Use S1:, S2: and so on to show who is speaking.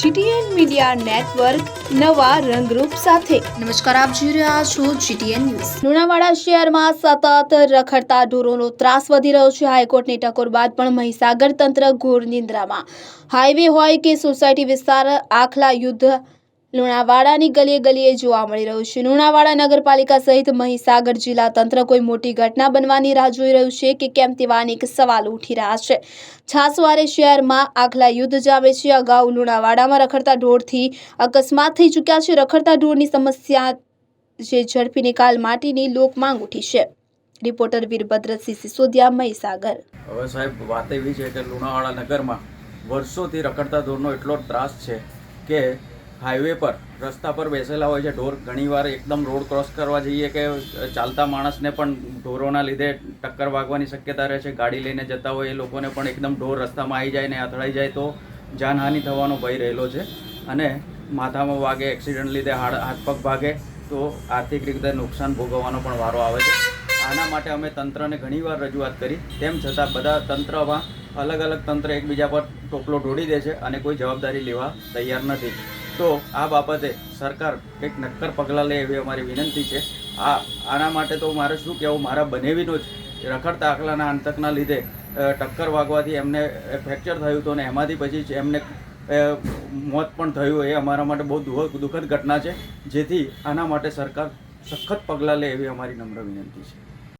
S1: GTN media network નવા રંગરૂપ સાથે.
S2: નમસ્કાર આપ જોઈ રહ્યા છો જીટીએન ન્યૂઝ.
S1: લુણાવાડા શહેરમાં સતત રખડતા ઢોરોનો ત્રાસ વધી રહ્યો છે. હાઈકોર્ટની ટકોર બાદ પણ મહીસાગર તંત્ર ઘોર નિંદ્રામાં. હાઈવે હોય કે સોસાયટી વિસ્તાર આખલા યુદ્ધ લુણાવાડાની ગલીએ ગલીએ જોવા મળી રહ્યું છે. લુણાવાડા નગરપાલિકા સહિત મહીસાગર જિલ્લા તંત્ર કોઈ મોટી ઘટના બનવાની રાહ જોઈ રહ્યું છે કે કેમ તેવા અનેક સવાલ ઉઠી રહ્યા છે. છાસવારે શહેરમાં આખલા યુદ્ધ જામે છે. અગાઉ લુણાવાડામાં રખડતા ઢોરથી અકસ્માત થઈ ચૂક્યા છે. રખડતા ઢોરની સમસ્યા જે ઝડપી નિકાલ માટેની લોક માંગ ઉઠી છે. રિપોર્ટર વીરભદ્રસિંહ સિસોદિયા મહીસાગર.
S3: હવે સાહેબ, વાત એવી છે કે લુણાવાડા નગરમાં વર્ષોથી રખડતા ઢોરનો એટલો ત્રાસ છે કે હાઈવે પર, રસ્તા પર બેસેલા હોય છે. ઢોર ઘણીવાર એકદમ રોડ ક્રોસ કરવા જઈએ કે ચાલતા માણસને પણ ઢોરોના લીધે ટક્કર વાગવાની શક્યતા રહે છે. ગાડી લઈને જતા હોય એ લોકોને પણ એકદમ ઢોર રસ્તામાં આવી જાય ને અથડાઈ જાય તો જાનહાનિ થવાનો ભય રહેલો છે. અને માથામાં વાગે, એક્સિડન્ટ લીધે હાડ હાથ પગ ભાગે તો આર્થિક રીતે નુકસાન ભોગવવાનો પણ વારો આવે છે. આના માટે અમે તંત્રને ઘણીવાર રજૂઆત કરી. તેમ છતાં બધા તંત્રમાં અલગ અલગ તંત્ર એકબીજા પર ટોપલો ઢોળી દે છે અને કોઈ જવાબદારી લેવા તૈયાર નથી. તો આ બાબતે સરકાર કંઈક નક્કર પગલાં લે એવી અમારી વિનંતી છે. આ, આના માટે તો મારે શું કહેવું? મારા બનેવીનો જ રખડતા આકલાના અંતકના લીધે ટક્કર વાગવાથી એમને ફ્રેક્ચર થયું હતું અને એમાંથી પછી એમને મોત પણ થયું. એ અમારા માટે બહુ દુઃખ, દુઃખદ ઘટના છે. જેથી આના માટે સરકાર સખત પગલાં લે એવી અમારી નમ્ર વિનંતી છે.